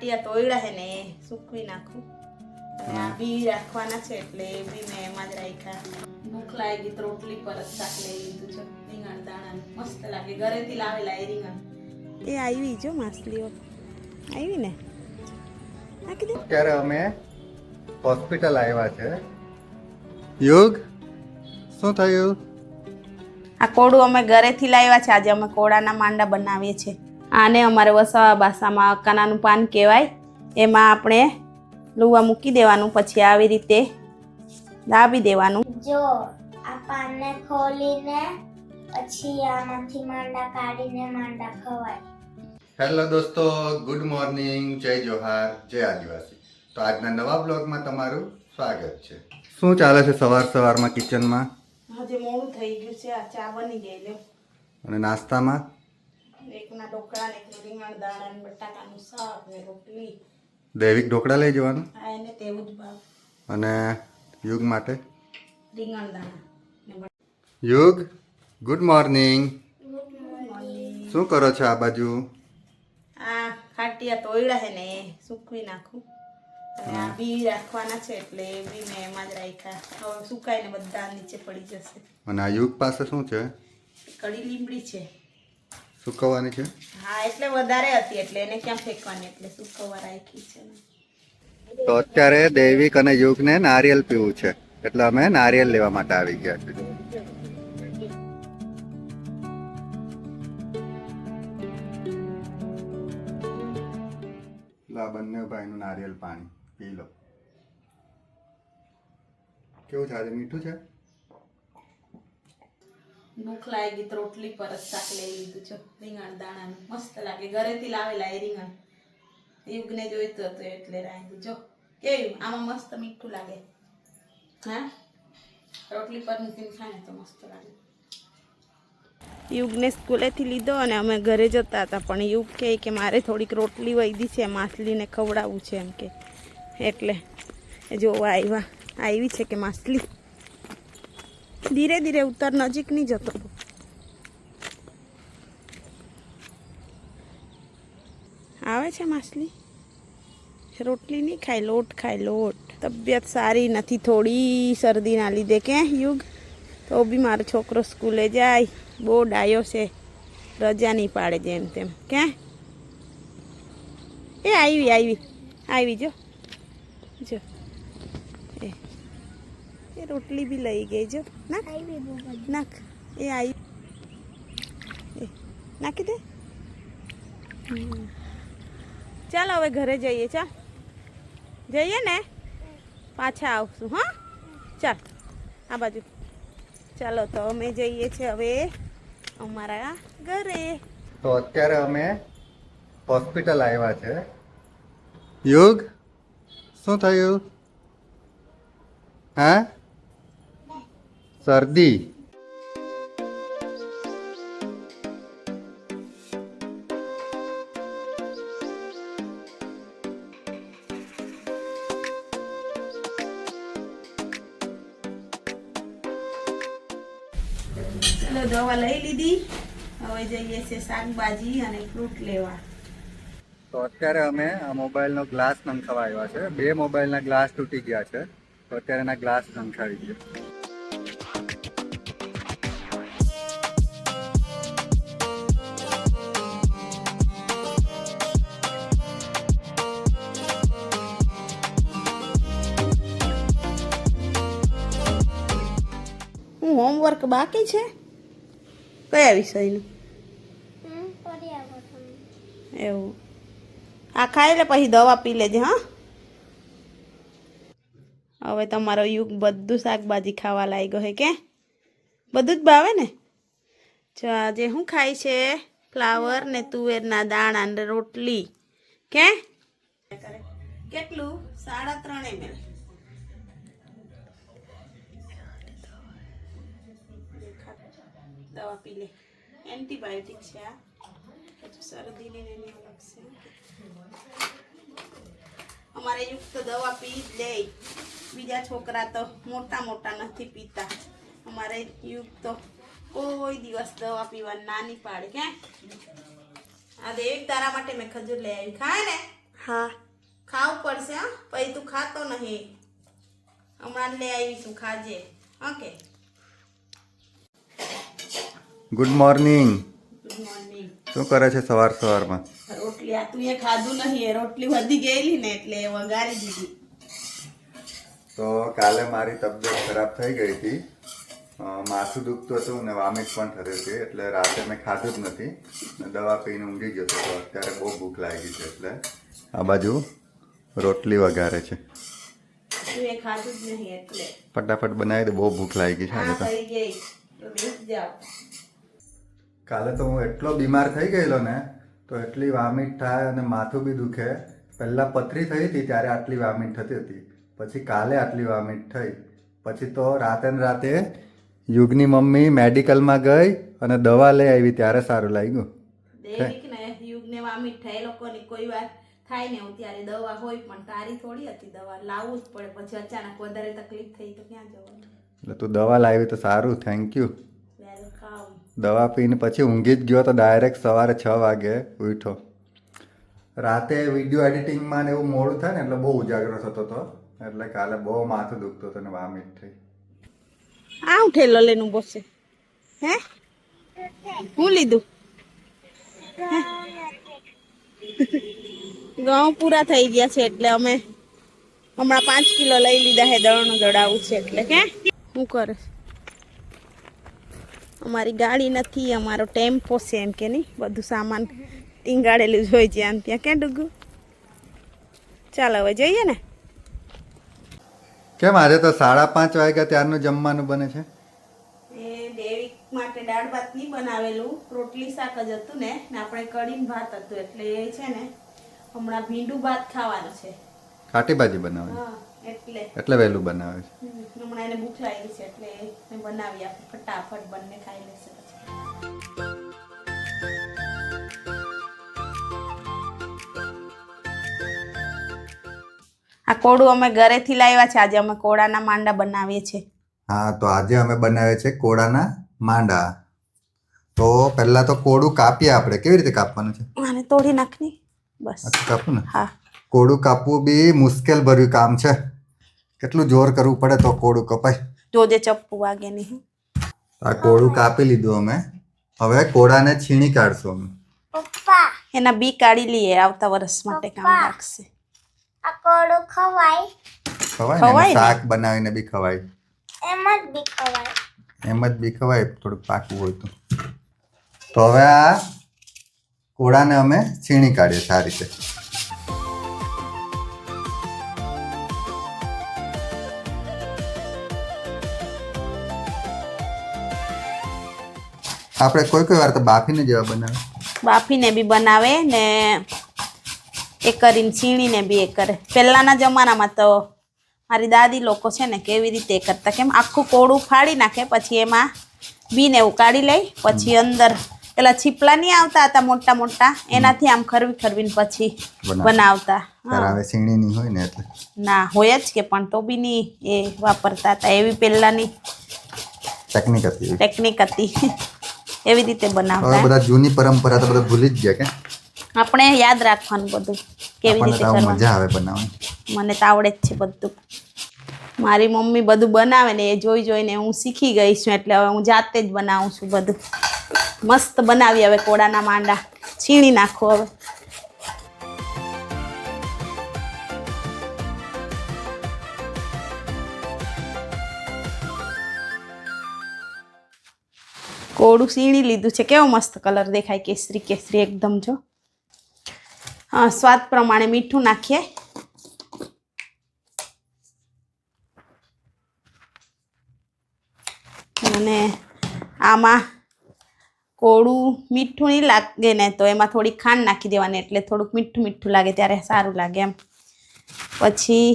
ખાટિયા તોયડા હે ને સૂકવી નાખું આ બી રાખવાના છે એટલે એ બી મેં એમાં જ રાખ્યા ભૂખ લાગી તો રોટલી પર જ શાક લઈ લીધું છે રીંગણ દાણા મસ્ત લાગે ઘરેથી લાવેલા એ રીંગણ એ આવી જો માછલીઓ આવી ને અત્યારે અમે હોસ્પિટલ આવ્યા છે યુગ શું થયું આ કોડું અમે ઘરેથી લાવ્યા છે આજે અમે કોડાના માંડા બનાવીએ છીએ આને અમારે વસાવા બાસામાં અકાનાનું પાન કહેવાય. એમાં આપણે લુવા મૂકી દેવાનું પછી આવી રીતે દાબી દેવાનું. જો આ પાનને ખોલીને પછી આમાંથી માંડા કાઢીને માંડા ખવાય. હેલો દોસ્તો ગુડ મોર્નિંગ જય જોહાર જય આદિવાસી. તો આજના નવા બ્લોગમાં તમારું સ્વાગત છે. શું ચાલે છે સવાર સવારમાં કિચનમાં? હજે મોડું થઈ ગયું છે આ ચા બની ગઈ અને નાસ્તામાં? એકના ઢોકળા ને એકનું રીંગણ દાણા ને બટાકાનું શાક ને રોટલી. દૈવિક ઢોકળા લઈ જવાનું? આ એને તેવું જ ભાવ. અને યુગ માટે? રીંગણ દાણા ને યુગ ગુડ મોર્નિંગ. શું કરો છો આ બાજુ? આ ખાટિયા તોયડા હે ને સૂકવી નાખું. અને આ બી રાખવાના છે એટલે બી મેં એમાં જ રાખ્યા. હવે સુકાઈને બધા નીચે પડી જશે. અને આ યુગ પાસે શું છે? કડી લીમડી છે. સુકવવાની છે? હા એટલે વધારે હતી એટલે એને ક્યાં ફેંકવાની એટલે સુકવવા રાખી છે તો અત્યારે દૈવિક અને યુગને નારિયેલ પીવું છે એટલે અમે નારિયેલ લેવા માટે આવી ગયા છીએ. આ બંને ભાઈનું નારિયેલ પાણી પી લો. કેવું છે આજે મીઠું છે? ભૂખ લાગી તો રોટલી પર જ શાક લઈ લીધું છે. રીંગણ, દાણાનું. મસ્ત લાગે. ઘરેથી લાવેલા એ રીંગણ. યુગને જોઈતું હતું એટલે રાંધ્યું. જો, કેવું? આમાં મસ્ત મીઠું લાગે. હા? રોટલી પર મૂકીને ખાય તો મસ્ત લાગે. યુગને સ્કૂલેથી લીધો અને અમે ઘરે જતા હતા, પણ યુગ કહે કે મારે થોડીક રોટલી વૈદી છે, માછલીને ખવડાવવું છે એમ કે. એટલે જોવા આવ્યા આવી છે કે માછલી? ધીરે ધીરે ઉત્તર નજીક નહીં જતો. આવે છે માછલી? રોટલી નહીં ખાય, લોટ ખાય, લોટ. તબિયત સારી નથી, થોડી શરદીના લીધે. કે યુગ? તો બી મારો છોકરો સ્કૂલે જાય. બહુ ડાયો છે. રજા નહીં પાડે જેમ તેમ. કે એ આવી આવી આવી જો એ એ રોટલી બી લઈ ગઈ. જો નાખ. નાખ. એ આવી નાખી દે. ચાલ હવે ઘરે જઈએ ચાલ. જઈએ ને? પાછા આવશું હા? ચાલ. આ બાજુ. ચાલો તો અમે જઈએ છીએ હવે અમારા ઘરે. તો અત્યારે અમે હોસ્પિટલ આવ્યા છે. યુગ શું થયું? હા? શરદી. ચલો દવા લઈ લીધી. હવે જઈએ છીએ શાકભાજી અને ફ્રૂટ લેવા. તો અત્યારે અમે આ મોબાઈલનો ગ્લાસ નંખાવા આવ્યા છે. બે મોબાઈલના ગ્લાસ તૂટી ગયા છે. તો અત્યારે એના ગ્લાસ નંખાવી ગયા હું હોમવર્ક બાકી છે? કયા વિષયનું? એવું. આ ખાઈ લે પછી દવા પી લેજે હા? હવે તમારો યુગ બધું શાકભાજી ખાવા લાગ્યો હે કે? બધું જ ભાવે ને? જો આજે શું ખાય છે? ફ્લાવર ને તુવેરના દાણા ને રોટલી. કે? કેટલું? સાડા ત્રણ એમએલ દવા પી લે એન્ટીબાયોટિક છે આ પછી શરદીની ને એની અલગ છે અમારે યુક્ત દવા પી જ લે બીજા છોકરા તો મોટા મોટા નથી પીતા અમારે યુગ તો કોઈ દિવસ દવા પીવા નાની પાડે કે આ દેવ તારા માટે મેં ખજૂર લઈ આવી ખાય ને હા ખાવું પડશે હા પછી તું ખાતો નહીં હમણાં લઈ આવીશું ખાજે ઓકે ગુડ મોર્નિંગ શું કરે છે સવાર સવારમાં? રોટલી આ તું એ ખાધું નહીં રોટલી વધી ગયેલી ને એટલે વઘારી દીધી. તો કાલે મારી તબિયત ખરાબ થઈ ગઈ હતી. માથું દુખતું હતું ને વામિટ પણ થતી હતી એટલે રાતે મેં ખાધું જ નથી. ને દવા પીને ઊંઘી ગયો હતો અત્યારે બહુ ભૂખ લાગી છે એટલે આ બાજુ રોટલી વઘારે છે. ફટાફટ બનાવી દે બહુ ભૂખ લાગી છે આજે તો. કાલે તો હું એટલો બીમાર થઈ ગયેલો ને તો એટલી વામિટ થાય અને માથું બી દુખે. પહેલાં પથરી થઈ હતી ત્યારે આટલી વામિટ થતી હતી. પછી કાલે આટલી વામિટ થઈ. પછી તો રાતે ને રાતે યુગની મમ્મી મેડિકલમાં ગઈ અને દવા લઈ આવી ત્યારે સારું લાગ્યું. યુગને વામિટ થાય લોકોની કોઈ વાર થાય ને એવું ત્યારે દવા હોય પણ તારી થોડી હતી દવા. લાવવું જ પડે. પછી અચાનક વધારે તકલીફ થઈ તો ક્યાં જવાનું? એટલે તું દવા લાવી તો સારું. થેન્ક યુ દવા પીને પછી ઊંઘી જ ગયો તો ડાયરેક્ટ સવારે છ વાગે ઉઠો રાતે વીડિયો એડિટિંગમાં ને એવું મોડું થાય ને એટલે બહુ ઉજાગરો થતો હતો. એટલે કાલે બહુ માથું દુખતું હતું ને વામિટ થઈ. આ ઉઠેલો લેનું બસે. હે? હું લીધું? હે? ઘઉં પૂરા થઈ ગયા છે એટલે અમે હમણાં પાંચ કિલો લઈ લીધા હે દળનું દળાવું છે એટલે. કે શું કરે? અમારી ગાડી નથી અમારો ટેમ્પો છે એમ કે નહીં. બધું સામાન ટીંગાડેલું જ હોય જ્યાં ને ત્યાં. ક્યાં ડુગું? ચાલો હવે જઈએ ને. કેમ આજે તો સાડા પાંચ વાગ્યા ત્યારનું જમવાનું બને છે? એ દેવી માટે દાળ ભાત નહીં બનાવેલું. રોટલી શાક જ હતું ને. ને આપણે કઢીને ભાત હતું એટલે એ છે ને હમણાં ભીંડું ભાત ખાવાનું છે. ખાટી ભાજી બનાવે એટલે. એટલે વહેલું બનાવે છે. હમણાં એને ભૂખ લાગી છે એટલે મેં બનાવી આપી. ફટાફટ બંને ખાઈ લેશે પછી. આ કોડું અમે ઘરેથી લાવ્યા છે. આજે અમે કોળાના માંડા બનાવીએ છીએ. હા તો આજે અમે બનાવીએ છે કોળાના માંડા. તો પહેલા તો કોડું કાપીએ આપણે. કેવી રીતે કાપવાનું છે? આને તોડી નાખની. બસ. કાપું ને. હા. કોડું કાપવું બી મુશ્કેલ ભર્યું કામ છે. કેટલું જોર કરવું પડે તો કોળું કપાય. જોજે ચપ્પુ વાગે નહીં. આ કોળું કાપી લીધું અમે. હવે કોળાને છીણી કાઢશું અમે. પપ્પા. એના બી કાઢી લઈએ આવતા વર્ષ માટે કામ લાગશે. આ કોળું ખવાય. ખવાય ને ખવાય શાક બનાવીને બી ખવાય. એમ જ બી ખવાય. એમ જ બી ખવાય થોડુંક પાકું હોય તો. તો હવે આ કોળાને અમે છીણી કાઢીએ સારી રીતે. આપણે કોઈ કોઈ વાર તો બાફીને જેવા બનાવે. બાફીને બી બનાવે ને એ કરીને છીણીને બી એ કરે. પહેલાંના જમાનામાં તો મારી દાદી લોકો છે ને કેવી રીતે કરતા કેમ આખું કોળું ફાડી નાખે પછી એમાં બીને કાઢી લઈ પછી અંદર પેલા છીપલા નહીં આવતા હતા મોટા મોટા એનાથી આમ ખરવી ખરવીને પછી બનાવતા. હવે હોય ને એટલે. ના હોય જ કે પણ તો બી નહીં એ વાપરતા હતા. એવી પહેલાંની ટેકનિક હતી. ટેકનિક હતી. એવી રીતે બનાવતા. બધા જૂની પરંપરા તો બધા ભૂલી જ ગયા કે? આપણે યાદ રાખવાનું બધું કેવી રીતે કરવાનું. મજા આવે બનાવવાની. મને તો આવડે જ છે બધું. મારી મમ્મી બધું બનાવે ને એ જોઈ જોઈને હું શીખી ગઈ છું એટલે હવે હું જાતે જ બનાવું છું બધું. મસ્ત બનાવી હવે કોળાના માંડા. છીણી નાખો હવે. કોળું સીણી લીધું છે. કેવો મસ્ત કલર દેખાય કેસરી કેસરી એકદમ જો. હા, સ્વાદ પ્રમાણે મીઠું નાખીએ. અને આમાં કોળું મીઠું નહીં લાગે ને તો એમાં થોડી ખાંડ નાખી દેવાની એટલે થોડુંક મીઠું મીઠું લાગે ત્યારે સારું લાગે એમ. પછી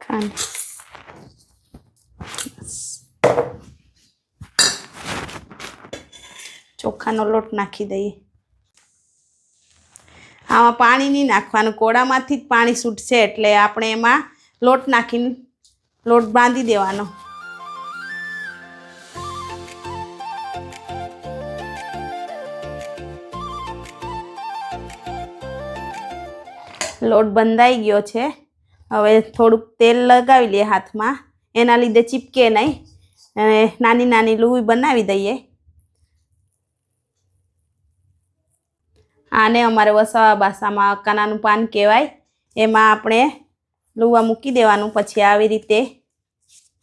ખાંડ. ચોખાનો લોટ નાખી દઈએ. આમાં પાણી નહીં નાખવાનું. કોળામાંથી જ પાણી છૂટશે એટલે આપણે એમાં લોટ નાખીને લોટ બાંધી દેવાનો. લોટ બંધાઈ ગયો છે. હવે થોડુંક તેલ લગાવી લઈએ હાથમાં. એના લીધે ચીપકે નહીં. અને નાની નાની લુવી બનાવી દઈએ. આને અમારે વસાવા બાસામાં અકાનાનું પાન કહેવાય. એમાં આપણે લુવા મૂકી દેવાનું, પછી આવી રીતે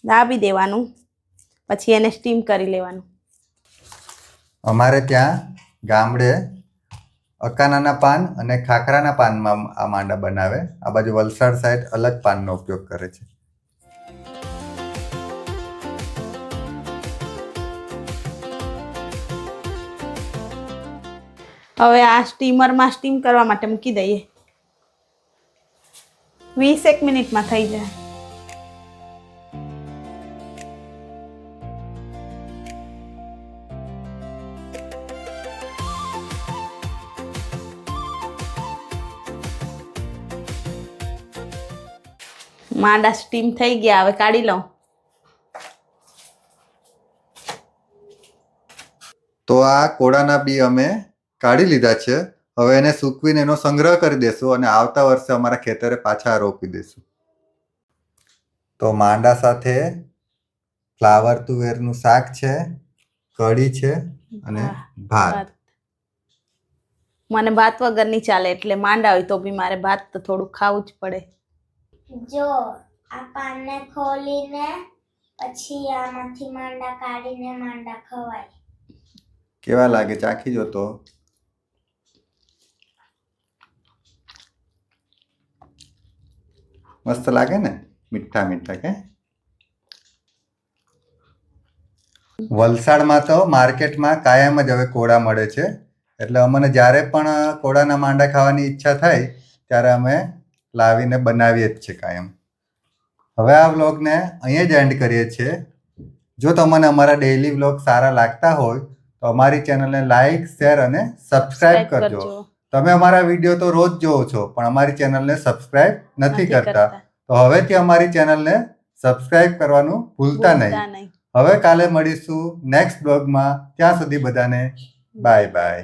દાબી દેવાનું, પછી એને સ્ટીમ કરી લેવાનું. અમારે ત્યાં ગામડે અકાનાના પાન અને ખાખરાના પાનમાં આ માંડા બનાવે. આ બાજુ વલસાડ સાઈડ અલગ પાનનો ઉપયોગ કરે છે. હવે આ સ્ટીમરમાં સ્ટીમ કરવા માટે મૂકી દઈએ. વીસ એક મિનિટમાં થઈ જાય. માંડા સ્ટીમ થઈ ગયા. હવે કાઢી લઉં. તો આ કોળાના બી અમે કાઢી લીધા છે. હવે એને સૂકવીને એનો સંગ્રહ કરી દેશું અને આવતા વર્ષે અમારા ખેતરે પાછા રોપી દેશું. તો માંડા સાથે ફ્લાવર તુવેરનું શાક છે કઢી છે અને ભાત. મને ભાત વગરની ચાલે એટલે માંડા હોય તો બી મારે ભાત તો થોડું ખાવું જ પડે. જો આ પાનને ખોલીને પછી આમાંથી માંડા કાઢીને માંડા ખવાય. કેવા લાગે? ચાખી જો મસ્ત લાગે ને મીઠા મીઠા કે વલસાડમાં તો માર્કેટમાં કાયમ જ હવે કોળા મળે છે. એટલે અમને જ્યારે પણ કોળાના માંડા ખાવાની ઈચ્છા થાય ત્યારે અમે લાવીને બનાવીએ જ છે કાયમ. હવે આ વ્લોગને અહીંયા જ એન્ડ કરીએ છીએ. જો તમને અમારા ડેઈલી વ્લોગ સારા લાગતા હોય તો અમારી ચેનલને લાઈક શેર અને સબસ્ક્રાઈબ કરજો. તમે અમારા વીડિયો તો રોજ જોવો છો પણ અમારી ચેનલને સબસ્ક્રાઇબ નથી કરતા. તો હવેથી અમારી ચેનલને સબસ્ક્રાઇબ કરવાનું ભૂલતા નહીં. હવે કાલે મળીશું નેક્સ્ટ બ્લોગમાં. ત્યાં સુધી બધાને બાય. બાય